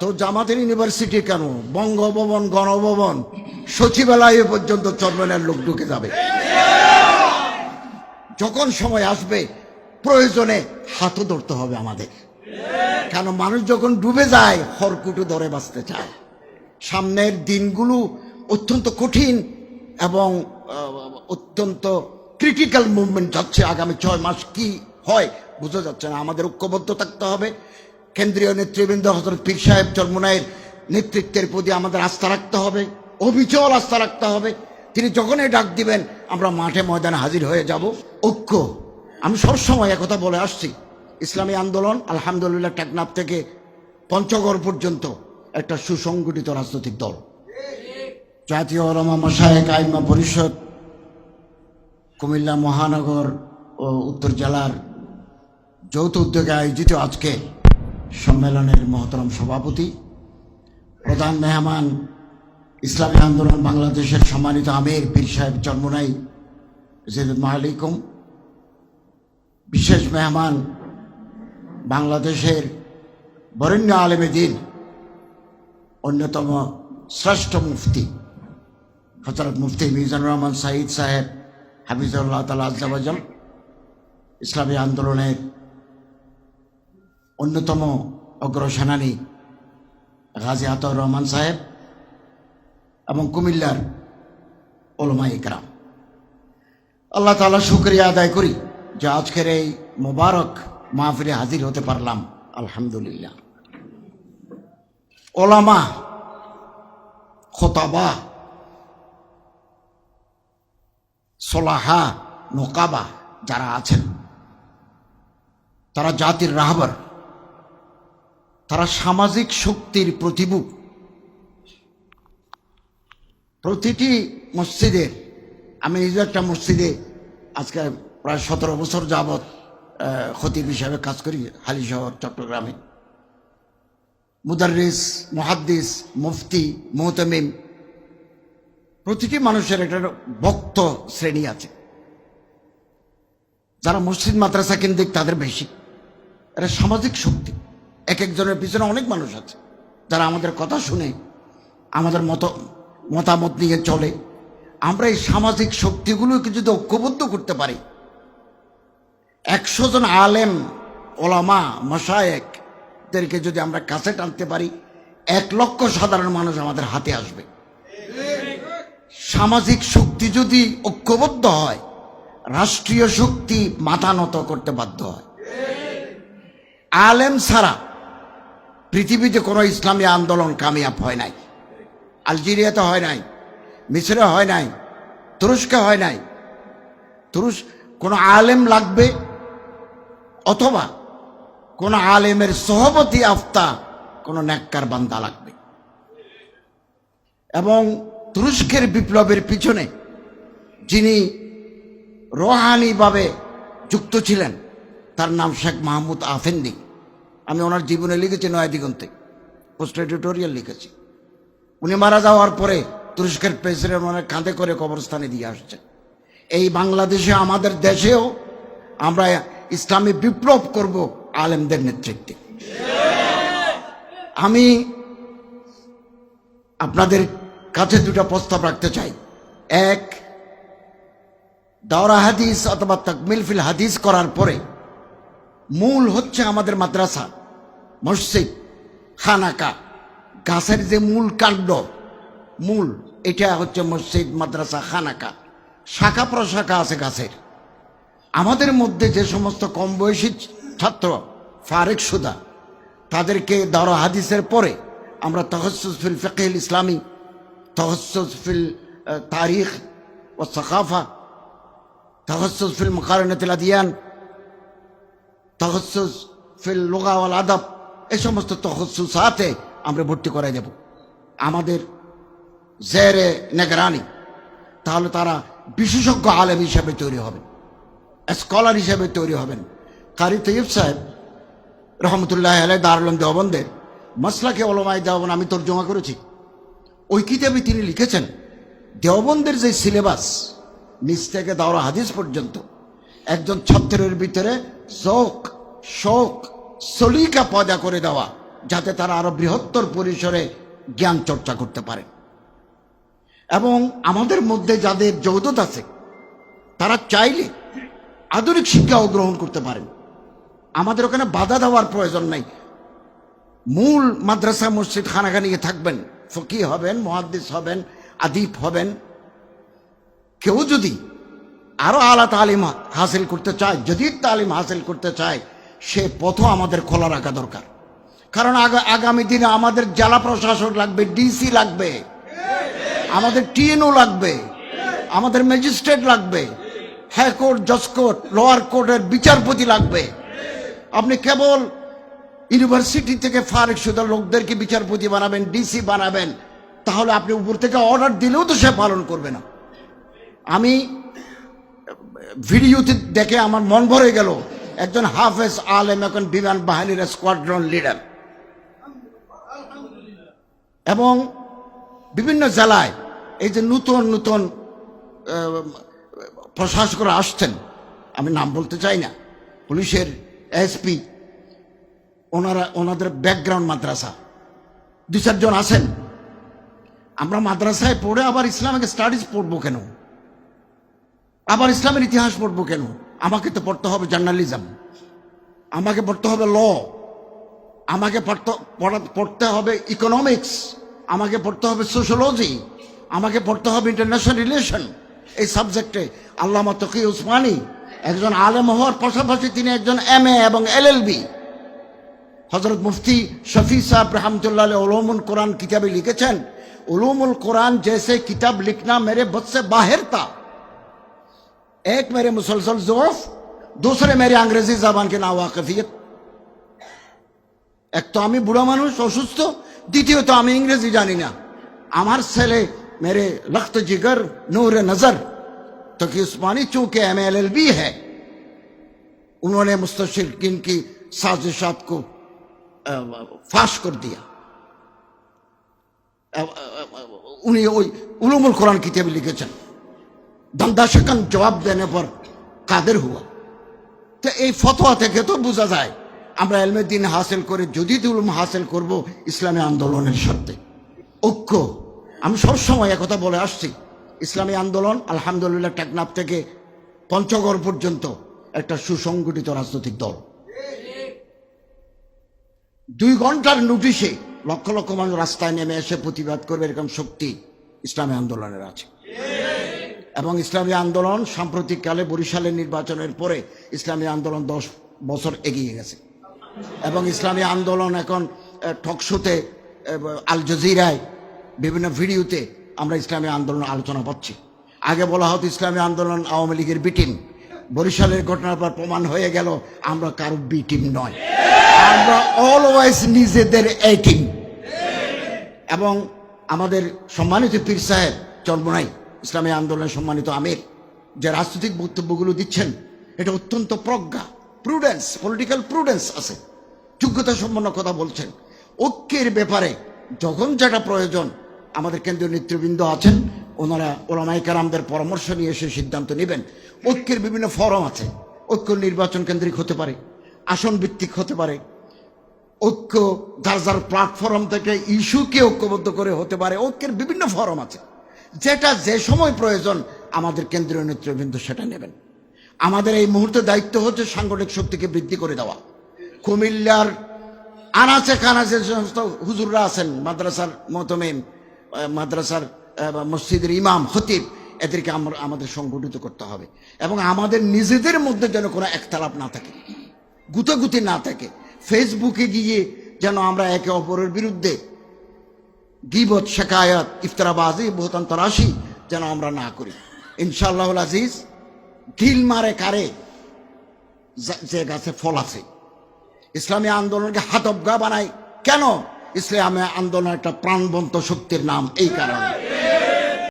তো জামাতের ইউনিভার্সিটি কেন? বঙ্গভবন, গণভবন, সচিবালয় পর্যন্ত চরমেনের লোক ঢুকে যাবে। যখন সময় আসবে, প্রয়োজনে হাতও ধরতে হবে আমাদের। কেন? মানুষ যখন ডুবে যায়, হরকুটু ধরে বাঁচতে চায়। সামনের দিনগুলো অত্যন্ত কঠিন এবং অত্যন্ত ক্রিটিক্যাল মুভমেন্ট যাচ্ছে। আগামী ছয় মাস কি হয়, বোঝা যাচ্ছে না। আমাদের ঐক্যবদ্ধ থাকতে হবে। কেন্দ্রীয় নেতৃবৃন্দ হজরত পীর সাহেব চরমুনাইয়ের নেতৃত্বের প্রতি আমাদের আস্থা রাখতে হবে, অবিচল আস্থা রাখতে হবে। তিনি যখনই ডাক দিবেন, আমরা মাঠে ময়দানে হাজির হয়ে যাব। ঐক্য। আমি সবসময় একথা বলে আসছি, ইসলামী আন্দোলন আলহামদুলিল্লাহ টেকনাফ থেকে পঞ্চগড় পর্যন্ত একটা সুসংগঠিত রাজনৈতিক দল। জাতীয় ওলামা মশায়েক আইমা পরিষদ, কুমিল্লা মহানগর ও উত্তর জেলার যৌথ উদ্যোগে আয়োজিত আজকে সম্মেলনের মহতরম সভাপতি, প্রধান মেহমান, ইসলামী আন্দোলন বাংলাদেশের সম্মানিত আমির পীর সাহেব চন্মনাই মালিকুম, বিশেষ মেহমান, বাংলাদেশের বরেণ্য আলেমে দিন, অন্যতম শ্রেষ্ঠ মুফতি হজরত মুফতি মিজানুর রহমান সাঈদ সাহেব হাফিজুল্লাহ তালা আজাবাজল ইসলামী আন্দোলনের অন্যতম অগ্রসেনানী গাজী আতর রহমান সাহেব এবং কুমিল্লার ওলমা ইকরাম আল্লাহ তালা শুক্রিয়া আদায় করি যে আজকের এই মোবারক মাহফিলে হাজির হতে পারলাম। আলহামদুলিল্লাহ। ওলামা, খোতাবা, সোলাহা, নোকাবা যারা আছেন, তারা জাতির রাহবার তারা সামাজিক শক্তির প্রতিভূ। প্রতিটি মসজিদের আমি নিজে একটা মসজিদে আজকে প্রায় সতেরো বছর যাবৎ খতিব হিসাবে কাজ করি, হালি শহর, চট্টগ্রামে। মুদারিস, মুহাদ্দিস, মুফতি, মোহতমিম, প্রতিটি মানুষের একটা ভক্ত শ্রেণি আছে। যারা মসজিদ, মাদ্রাসা কেন্দ্রিক, তাদের বেশি। এটা সামাজিক শক্তি। এক একজনের পিছনে অনেক মানুষ আছে। যারা আমাদের কথা শুনে, আমাদের মত মতামত নিয়ে চলে। আমরা এই সামাজিক শক্তিগুলোকে যদি ঐক্যবদ্ধ করতে পারি, একশো জন আলেম, ওলামা, মশায়েকদেরকে যদি আমরা কাছে টানতে পারি, এক লক্ষ সাধারণ মানুষ আমাদের হাতে আসবে। সামাজিক শক্তি যদি ঐক্যবদ্ধ হয়, রাষ্ট্রীয় শক্তি মাথা নত করতে বাধ্য হয়। আলেম ছাড়া পৃথিবীতে কোনো ইসলামী আন্দোলন কামিয়াব হয় নাই। আলজেরিয়াতে হয় নাই, মিশরে হয় নাই, তুরস্কে হয় নাই। তুরস্ক, কোনো আলেম লাগবে? অথবা কোন আলেমের সহপতি আফতা, কোন ন্যাক্কার বান্দা লাগবে? এবং তুরস্কের বিপ্লবের পিছনে যিনি রোহানিভাবে যুক্ত ছিলেন, তার নাম শেখ মাহমুদ আফেন্দি। আমি ওনার জীবনে লিখেছি নয়া দিগন্তে। পোস্ট এডিটোরিয়াল লিখেছি। উনি মারা যাওয়ার পরে তুরস্কের প্রেসিডেন্ট ওনার কাঁধে করে কবরস্থানে দিয়ে আসছে এই বাংলাদেশে, আমাদের দেশেও আমরা ইসলামী বিপ্লব করব আলেমদের নেতৃত্বে। আমি আপনাদের কাছে দুটো প্রস্তাব রাখতে চাই। এক, দাওরা হাদিস অথবা তাকমিল ফিল হাদিস করার পরে মূল হচ্ছে আমাদের মাদ্রাসা, মসজিদ, খানাকা। গাছের যে মূল কাণ্ড, মূল, এটা হচ্ছে মসজিদ, মাদ্রাসা, খানাকা। শাখা প্রশাখা আছে গাছের। আমাদের মধ্যে যে সমস্ত কম বয়সী ছাত্র, ফারেক সুদা, তাদেরকে দাওরা হাদিসের পরে আমরা তহসুস ফিল ফিল ইসলামী তহসুস ফিল তারিখ ও সকাফা তহসুস ফিল মুকারণতিল আদিয়ান তহসুস ফিল লোগাওয়াল আদব এই সমস্ত তহসুসাতে আমরা ভর্তি করাই দেব। আমাদের জেরে নেগরানি, তাহলে তারা বিশেষজ্ঞ আলেম হিসাবে তৈরি হবে স্কলার হিসাবে তৈরি হবেন। কারি তৈব সাহেব, রহমতুল্লাহ আলাই দারুলম দেওবন্দের মাসলাকে ওলমায় দেওবন আমি তর্জমা করেছি। ওই কিতাবে তিনি লিখেছেন, দেওবন্দের যে সিলেবাস, নিচ থেকে দাওরা হাদিস পর্যন্ত একজন ছাত্রের ভিতরে শোক শোক, সলিকা পয়দা করে দেওয়া, যাতে তারা আরও বৃহত্তর পরিসরে জ্ঞান চর্চা করতে পারে। এবং আমাদের মধ্যে যাদের যৌদত আছে, তারা চাইলে আধুনিক শিক্ষাও গ্রহণ করতে পারেন। আমাদের ওখানে বাধা দেওয়ার প্রয়োজন নাই। মূল মাদ্রাসা মসজিদ খানাখানিয়ে থাকবেন। ফকি হবেন, মহাদ্দিস হবেন আদিপ হবেন। কেউ যদি আরও আলা তালিম হাসিল করতে চায়, যদি তালিম হাসিল করতে চায়, সে পথও আমাদের খোলা রাখা দরকার। কারণ আগা- আগামী দিনে আমাদের জেলা প্রশাসক লাগবে, ডিসি লাগবে, আমাদের টিএনও লাগবে, আমাদের ম্যাজিস্ট্রেট লাগবে হাইকোর্ট জজ কোর্ট, লোয়ার কোর্টের বিচারপতি লাগবে। আপনি কেবল ইউনিভার্সিটি থেকে ফারেক শুধু লোকদেরকে বিচারপতি বানাবেন, ডিসি বানাবেন, তাহলে আপনি উপর থেকে অর্ডার দিলেও তো সে পালন করবে না। আমি ভিডিওতে দেখে আমার মন ভরে গেল, একজন হাফেজ আলেম এখন বিমান বাহিনীর স্কোয়াড্রন লিডার এবং বিভিন্ন জেলায় এই যে নতুন নতুন প্রশাসকরা আসছেন, আমি নাম বলতে চাই না, পুলিশের এসপি ওনারা, ওনাদের ব্যাকগ্রাউন্ড মাদ্রাসা। দু চারজন আছেন। আমরা মাদ্রাসায় পড়ে আবার ইসলামিক স্টাডিজ পড়ব কেন? আবার ইসলামের ইতিহাস পড়ব কেন? আমাকে তো পড়তে হবে জার্নালিজম। আমাকে পড়তে হবে ল। আমাকে পড়তে পড়তে হবে ইকোনমিক্স আমাকে পড়তে হবে সোশ্যোলজি আমাকে পড়তে হবে ইন্টারন্যাশনাল রিলেশন এই সাবজেক্টে আল্লামা তকি উসমানি একজন আলেম হওয়ার পাশাপাশি তিনি একজন এম এ এবং এল এল বি হজরত মুফতি শফি সাহেব রহমতুল্লাহ উলুমুল কোরআন কিতাবে লিখেছেন, উলুমুল কোরআন জেসে কিতাব লিখনা মেরে বৎসে বাহের তা एक मेरे मुसलसल जोफ दूसरे मेरे अंग्रेजी जबान के नावाकफियत এক তো আমি বুড়া মানুষ অসুস্থ দ্বিতীয়ত আমি ইংরেজি জানি না আমার ছেলে মেরে লখত জিগর নূর नजर तो कि उस्मानी चूंकि एम एल एल बी है उन्होंने मुस्तशिन की साजिशात को अ, फाश कर दिया अ, अ, अ, উনি ওই উলুমুল কোরআন কিতাবে লিখেছেন দন্দা সেখান জবাব দেনে পর কাদের হুয়া? তো এই ফতোয়া থেকে তো বোঝা যায়, আমরা এলমে দিন হাসিল করে, যদি উলুম হাসিল করব ইসলামী আন্দোলনের সাথে ঐক্য, আমি সবসময় একথা বলে আসছি, ইসলামী আন্দোলন আলহামদুলিল্লাহ টেকনাফ থেকে পঞ্চগড় পর্যন্ত একটা সুসংগঠিত রাজনৈতিক দল। দুই ঘণ্টার নোটিশে লক্ষ লক্ষ মানুষ রাস্তায় নেমে এসে প্রতিবাদ করবে, এরকম শক্তি ইসলামী আন্দোলনের আছে। এবং ইসলামী আন্দোলন সাম্প্রতিককালে বরিশালের নির্বাচনের পরে ইসলামী আন্দোলন দশ বছর এগিয়ে গেছে। এবং ইসলামী আন্দোলন এখন টকশোতে আল জজিরায় বিভিন্ন ভিডিওতে আমরা ইসলামী আন্দোলন আলোচনা পাচ্ছি। আগে বলা হতো ইসলামী আন্দোলন আওয়ামী লীগের বিটিম। বরিশালের ঘটনার পর প্রমাণ হয়ে গেল, আমরা কারও বি টিম নয়। আমরা অলওয়েজ নিজেদের এ টিম এবং আমাদের সম্মানিত পীর সাহেব চর্মনাই ইসলামী আন্দোলনের সম্মানিত আমির, যে রাজনৈতিক বক্তব্যগুলো দিচ্ছেন, এটা অত্যন্ত প্রজ্ঞা প্রুডেন্স পলিটিক্যাল প্রুডেন্স আছে। যোগ্যতা সম্পন্ন কথা বলছেন। ঐক্যের ব্যাপারে যখন যেটা প্রয়োজন, আমাদের কেন্দ্রীয় নেতৃবৃন্দ আছেন, ওনারা ওলামাই কারামদের পরামর্শ নিয়ে এসে সিদ্ধান্ত নেবেন। ঐক্যের বিভিন্ন ফরম আছে। ঐক্য নির্বাচন কেন্দ্রিক হতে পারে, আসন ভিত্তিক হতে পারে। ঐক্য যার যার প্ল্যাটফর্ম থেকে ইস্যুকে ঐক্যবদ্ধ করে হতে পারে। ঐক্যের বিভিন্ন ফরম আছে। যেটা যে সময় প্রয়োজন, আমাদের কেন্দ্রীয় নেতৃবৃন্দ সেটা নেবেন। আমাদের এই মুহূর্তে দায়িত্ব হচ্ছে সাংগঠনিক শক্তিকে বৃদ্ধি করে দেওয়া। কুমিল্লার আনাচে কানাচে সমস্ত হুজুররা আছেন, মাদ্রাসার মতমেম মাদ্রাসার মসজিদের ইমাম, খতিব, এদেরকে আমরা, আমাদের সংগঠিত করতে হবে। এবং আমাদের নিজেদের মধ্যে যেন কোনো একতালাপ না থাকে, গুতাগুতি না থাকে। ফেসবুকে গিয়ে যেন আমরা একে অপরের বিরুদ্ধে গিবত শেখায়ত ইফতারাবাজি বহুতান তরাশি যেন আমরা না করি। ইনশাল্লাহ আজিজ, ঢিল মারে কারে, যে গাছে ফল আছে। ইসলামী আন্দোলনকে হাতবগা বানায়। কেন? ইসলামী আন্দোলন একটা প্রাণবন্ত শক্তির নাম এই কারণে।